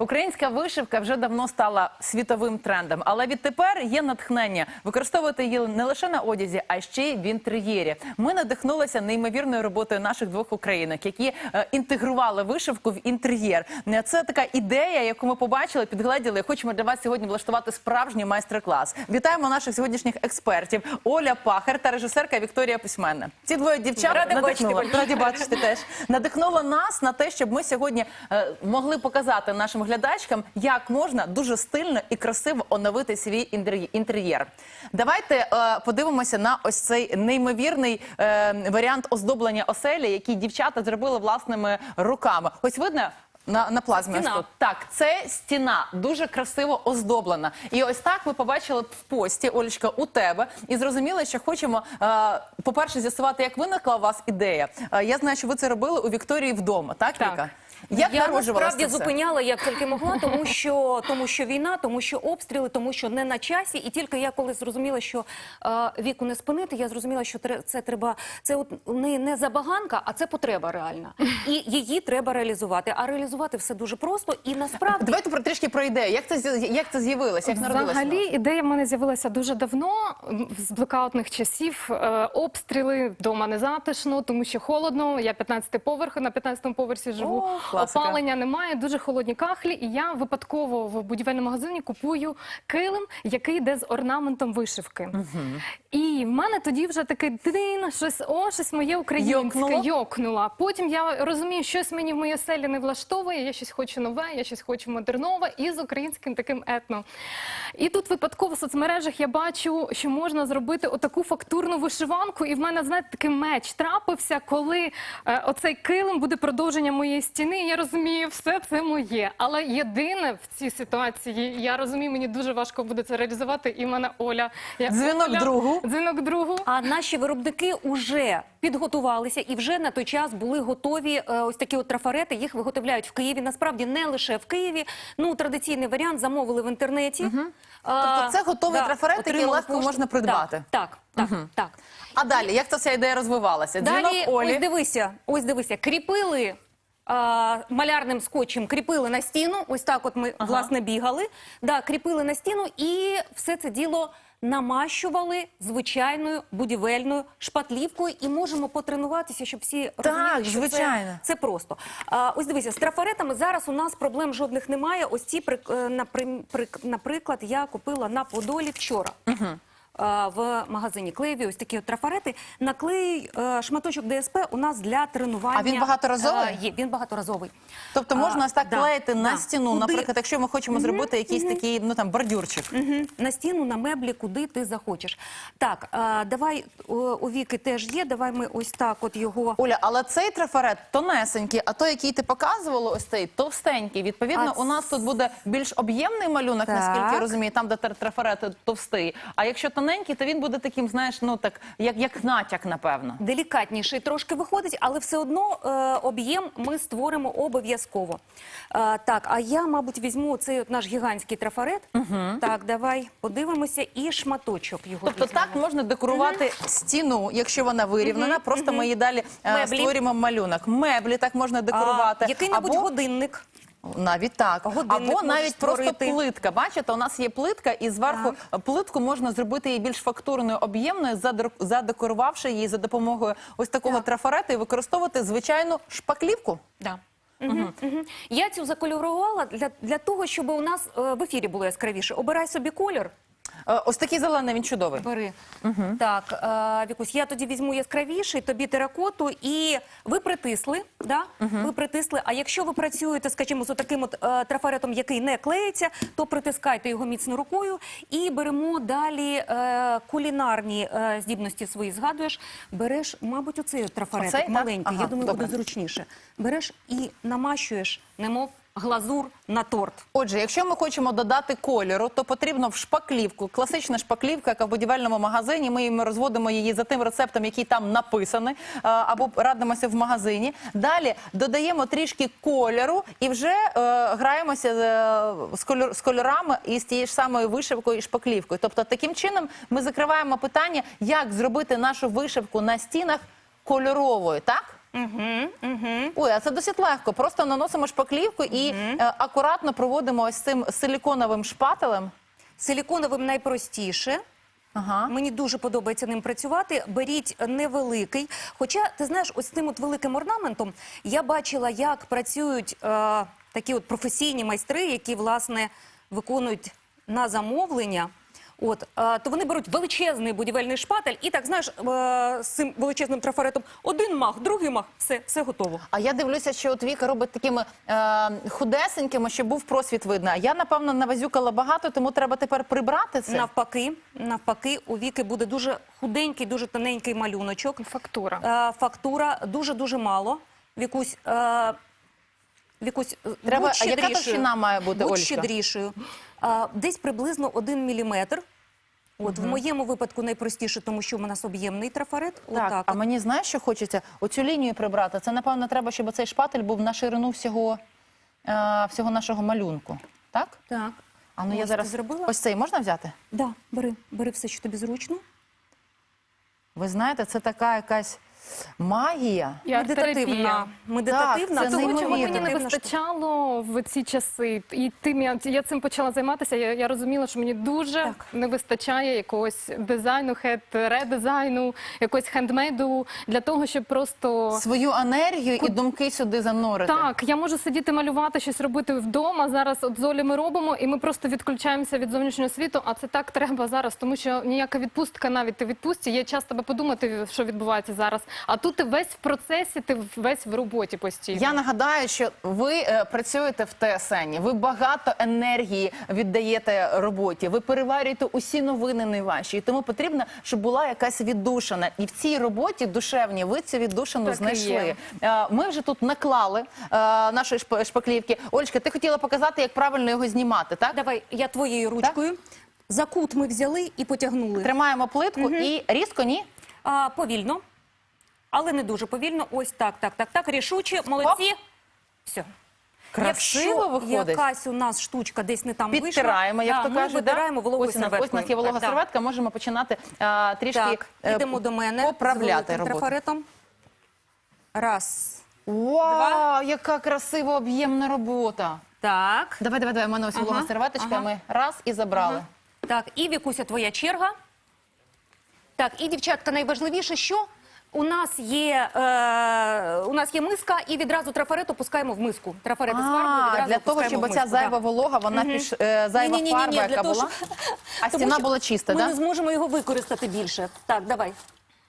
Українська вишивка вже давно стала світовим трендом, але відтепер є натхнення використовувати її не лише на одязі, а ще й в інтер'єрі. Ми надихнулися неймовірною роботою наших двох українок, які е, інтегрували вишивку в інтер'єр. Це така ідея, яку ми побачили, підгледіли. Хочемо для вас сьогодні влаштувати справжній майстер-клас. Вітаємо наших сьогоднішніх експертів Оля Пахар та режисерка Вікторія Письменна. Ці двоє дівчат Ради надихнули. бачити, Раді бачити теж надихнуло нас на те, щоб ми сьогодні е, могли показати нашим глядачкам, як можна дуже стильно і красиво оновити свій інтер'є- інтер'єр. Давайте е, подивимося на ось цей неймовірний е, варіант оздоблення оселі, який дівчата зробили власними руками. Ось видно. На, на плазмі ось тут. Так, це стіна дуже красиво оздоблена. І ось так ви побачили в пості, Олечка, у тебе, і зрозуміли, що хочемо, е, по-перше, з'ясувати, як виникла у вас ідея. Е, я знаю, що ви це робили у Вікторії вдома, так, Так. Віка? Як я насправді це зупиняла як тільки могла, тому що тому що війна, тому що обстріли, тому що не на часі. І тільки я коли зрозуміла, що е, віку не спинити, я зрозуміла, що це треба. Це от не, не забаганка, а це потреба реальна. І її треба реалізувати. А реалізувати все дуже просто і насправді. Давайте про трішки про ідею. Як це як це з'явилося? Як народилося? Взагалі ідея в мене з'явилася дуже давно з блекаутних часів. Е, обстріли вдома не затишно, тому що холодно. Я 15 поверх, на 15 поверсі живу. О, класика. Опалення немає, дуже холодні кахлі. І я випадково в будівельному магазині купую килим, який йде з орнаментом вишивки. І в мене тоді вже такий дин, щось о, щось моє українське Йокнуло? йокнула. Потім я розумію, щось мені в моїй оселі не влаштовує. Я щось хочу нове, я щось хочу модернове і з українським таким етно. І тут випадково в соцмережах я бачу, що можна зробити отаку фактурну вишиванку. І в мене, знаєте, такий меч трапився, коли е, оцей килим буде продовження моєї стіни. Я розумію, все це моє. Але єдине в цій ситуації, я розумію, мені дуже важко буде це реалізувати. І в мене Оля. Я, Дзвінок Оля, другу. Дзвінок другу. А наші виробники вже підготувалися і вже на той час були готові е, ось такі от трафарети. Їх виготовляють в Києві. Насправді не лише в Києві. Ну традиційний варіант замовили в інтернеті. Тобто це готовий трафарет, який отримали легко можна придбати? Так, так, так. так. А далі, як ця вся ідея розвивалася? Дзвінок Далі, Олі. ось дивися, ось дивися, кріпили. А, малярним скотчем кріпили на стіну. Ось так, от ми власне бігали. Да, кріпили на стіну і все це діло намащували звичайною будівельною шпатлівкою. І можемо потренуватися, щоб всі розуміли, що звичайно. Це, це просто. А, ось дивися, з трафаретами зараз у нас проблем жодних немає. Ось ці прик- е, наприклад, я купила на Подолі вчора. а, В магазині клеєві ось такі от трафарети. На клей е, шматочок ДСП у нас для тренування. А він багаторазовий? Е, Є, він багаторазовий. Тобто можна ось так да, клеїти на стіну, Куди- наприклад, якщо ми хочемо зробити якийсь такий ну там бордюрчик. На стіну, на меблі, куди ти захочеш. Так, давай у Віки теж є. Давай ми ось так от його. Оля, але цей трафарет тонесенький, а той, який ти показувала, ось цей товстенький. Відповідно, А у нас тут буде більш об'ємний малюнок, Так. наскільки я розумію, там, де тр- трафарет товстий. А якщо тоненький, то він буде таким, знаєш, ну так як, як натяк, напевно. Делікатніший трошки виходить, але все одно е, об'єм ми створимо обов'язково. Е, так, а я, мабуть, візьму цей от наш гігантський трафарет. Так, давай подивимося і шматочок його. Тобто візьмемо. так можна декорувати стіну, якщо вона вирівнена. Просто ми її далі е, Меблі. створюємо малюнок. Меблі так можна декорувати. який-небудь Або- годинник. Навіть так. Годинник Або навіть просто створити. плитка. Бачите, у нас є плитка, і зверху плитку можна зробити її більш фактурною, об'ємною, задекорувавши її за допомогою ось такого Так. трафарету і використовувати звичайну шпаклівку. Да. Угу. Угу. Я цю закольорувала для, для того, щоб у нас е, в ефірі було яскравіше. Обирай собі колір. Е, Ось такий зелений, він чудовий. Бери. Так, е, Вікусь, я тоді візьму яскравіший, тобі теракоту, і ви притисли, да? ви притисли. А якщо ви працюєте, скажімо, з таким от е, трафаретом, який не клеїться, то притискайте його міцно рукою і беремо далі е, кулінарні е, здібності свої. Згадуєш, береш, мабуть, оцей от трафаретик Оцей, так? маленький. Ага, я думаю, добре. буде зручніше. Береш і намащуєш, немов глазур на торт. Отже, якщо ми хочемо додати кольору, то потрібно в шпаклівку. Класична шпаклівка, яка в будівельному магазині. Ми розводимо її за тим рецептом, який там написаний, е, або радимося в магазині. Далі додаємо трішки кольору і вже е, граємося е, з, кольор, з кольорами і з тією ж самою вишивкою і шпаклівкою. Тобто, таким чином ми закриваємо питання, як зробити нашу вишивку на стінах кольоровою, так? Угу, угу. Ой, а це досить легко. Просто наносимо шпаклівку і е, акуратно проводимо ось цим силіконовим шпателем. Силіконовим найпростіше. Ага. Мені дуже подобається ним працювати. Беріть невеликий. Хоча, ти знаєш, ось цим от великим орнаментом я бачила, як працюють е, такі от професійні майстри, які власне виконують на замовлення. От то вони беруть величезний будівельний шпатель і так знаєш е, з цим величезним трафаретом один мах, другий мах, все, все готово. А я дивлюся, що от Віка робить такими е, худесенькими, щоб був просвіт видно. Я, напевно, навазюкала багато, тому треба тепер прибрати це. Навпаки, навпаки, у віки буде дуже худенький, дуже тоненький малюночок. Фактура. Е, фактура дуже дуже мало. Вікусь, е, Вікусь, е, Треба- будь а яка товщина має бути, Будь Олечка? щедрішою. Е, десь приблизно один міліметр. От в моєму випадку найпростіше, тому що у нас об'ємний трафарет. Так, Отак. а от. мені знаєш, що хочеться? Оцю лінію прибрати. Це, напевно, треба, щоб цей шпатель був на ширину всього, е, всього нашого малюнку. Так? Так. А ну я Ось зараз ти зробила? ось цей можна взяти? Да, бери, бери все, що тобі зручно. Ви знаєте, це така якась магія. І арт-терапія. Медитативна. Медитативна. це Того, чого мені не вистачало в ці часи, і тим я, я цим почала займатися. Я, я розуміла, що мені дуже Так. не вистачає якогось дизайну, хет редизайну, якогось хендмейду для того, щоб просто Свою енергію і думки сюди занурити. так, я можу сидіти малювати, щось робити вдома. Зараз от з Олі ми робимо, і ми просто відключаємося від зовнішнього світу. А це так треба зараз, тому що ніяка відпустка, навіть ти в відпустці, є час тебе подумати, що відбувається зараз. А тут ти весь в процесі, ти весь в роботі постійно. Я нагадаю, що ви е, працюєте в ТСН, ви багато енергії віддаєте роботі, ви переварюєте усі новини найважчі. І тому потрібно, щоб була якась віддушина. І в цій роботі душевній ви цю віддушину Так і знайшли. є. Е, Ми вже тут наклали е, нашої шп- шпаклівки. Олечка, ти хотіла показати, як правильно його знімати, так? Давай, я твоєю ручкою. За кут ми взяли і потягнули. Тримаємо плитку і різко ні. А, повільно, але не дуже повільно. Ось так, так, так, так. Рішуче, молодці. Все. Красиво Якщо виходить. якась у нас штучка десь не там Підтираємо, вийшла, як да, то ми кажуть. витираємо да? вологою ось, у нас- серветкою. ось у нас є волога Так, серветка, можемо починати а, трішки Так, е, ідемо до мене. з поправляти великим роботу. трафаретом. Раз. Вау, яка красива об'ємна робота. Так. Давай, давай, давай, у мене ось волога серветочка, ага. ми раз і забрали. Так, і Вікуся, твоя черга. Так, і дівчатка, найважливіше, що у нас є, е, у нас є миска, і відразу трафарет опускаємо в миску. Трафарет з фарбою відразу для того, опускаємо щоб в миску, зайва волога, вона піш, е, зайва Ні-ні-ні-ні, фарба, для яка того, була, щоб- а Тому стіна що була чиста, Ми не зможемо його використати більше. Так, давай.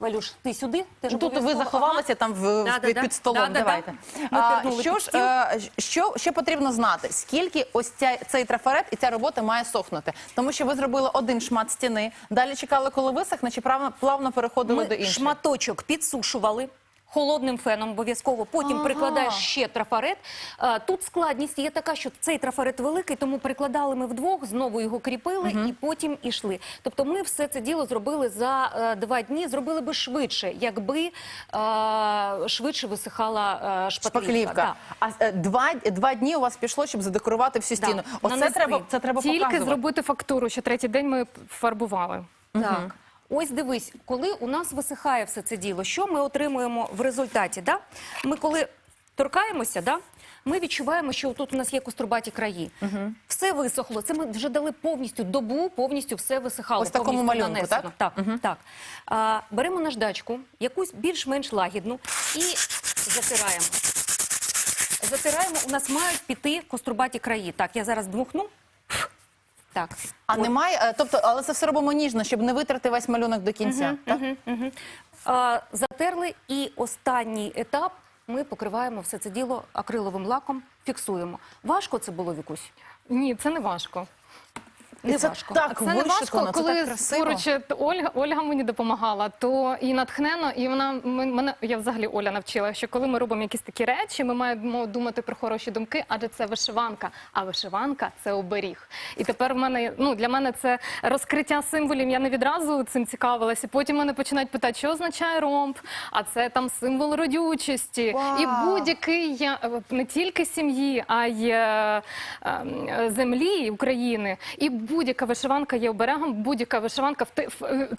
Валюш, ти сюди? Теж Тут ви обов'язково. заховалися там в, Да, да, да. під столом. Да, да, да. Давайте. Ми А, пірнули що під ж стіл. е, що, що потрібно знати? Скільки ось ця, цей трафарет і ця робота має сохнути? Тому що ви зробили один шмат стіни, далі чекали, коли висохне, чи плавно, плавно переходили до Ми іншого? шматочок підсушували. Холодним феном обов'язково, потім Ага. прикладаєш ще трафарет. А, Тут складність є така, що цей трафарет великий, тому прикладали ми вдвох, знову його кріпили і потім ішли. Тобто ми все це діло зробили за е, два дні, зробили би швидше, якби е, швидше висихала е, шпаклівка. Шпаклівка. Да. А е, два, два дні у вас пішло, щоб задекорувати всю Да. стіну. Оце Нанести. треба, це треба Тільки показувати. зробити фактуру, що третій день ми фарбували. Так. Ось дивись, коли у нас висихає все це діло, що ми отримуємо в результаті? Да? Ми коли торкаємося, да? ми відчуваємо, що тут у нас є кострубаті краї. Все висохло. Це ми вже дали повністю добу, повністю все висихало. Ось такому повністю малюнку, нанесено. Так, так. А, беремо наждачку, якусь більш-менш лагідну, і затираємо. Затираємо, у нас мають піти кострубаті краї. Так, я зараз дмухну. Так. А От. немає, е, тобто, але це все робимо ніжно, щоб не витрати весь малюнок до кінця. так? Мгм. А, затерли і останній етап ми покриваємо все це діло акриловим лаком, фіксуємо. Важко це було, Вікусь? Ні, це не важко. Не це важко. так Це не важко, це коли так поруч е, Ольга, Ольга мені допомагала, то і натхнено, і вона мене я взагалі Оля навчила, що коли ми робимо якісь такі речі, ми маємо думати про хороші думки, адже це вишиванка. А вишиванка це оберіг. І тепер в мене ну для мене це розкриття символів. Я не відразу цим цікавилася. Потім мене починають питати, що означає ромб, а це там символ родючості. Вау. І будь-який я е, не тільки сім'ї, а й е, е, землі України. І будь-яка вишиванка є оберегом. Будь-яка вишиванка е,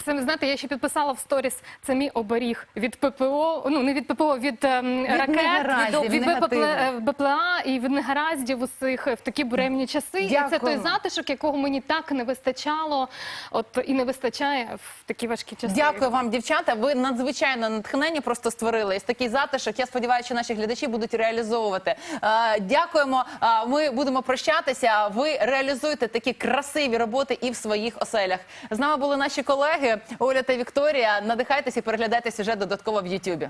це знаєте, я ще підписала в сторіс. Це мій оберіг від ППО. Ну не від ППО, від, ем, ракет, від, від від БПЛА, і від негараздів усіх в такі буремні часи. І це той затишок, якого мені так не вистачало, от і не вистачає в такі важкі часи. Дякую вам, дівчата. Ви надзвичайно натхнені просто створили. І такий затишок. Я сподіваюся, що наші глядачі будуть реалізовувати. Е, Дякуємо. Е, Ми будемо прощатися. Ви реалізуєте такі красиві роботи і в своїх оселях. З нами були наші колеги Оля та Вікторія. Надихайтеся і переглядайте сюжет додатково в Ютубі.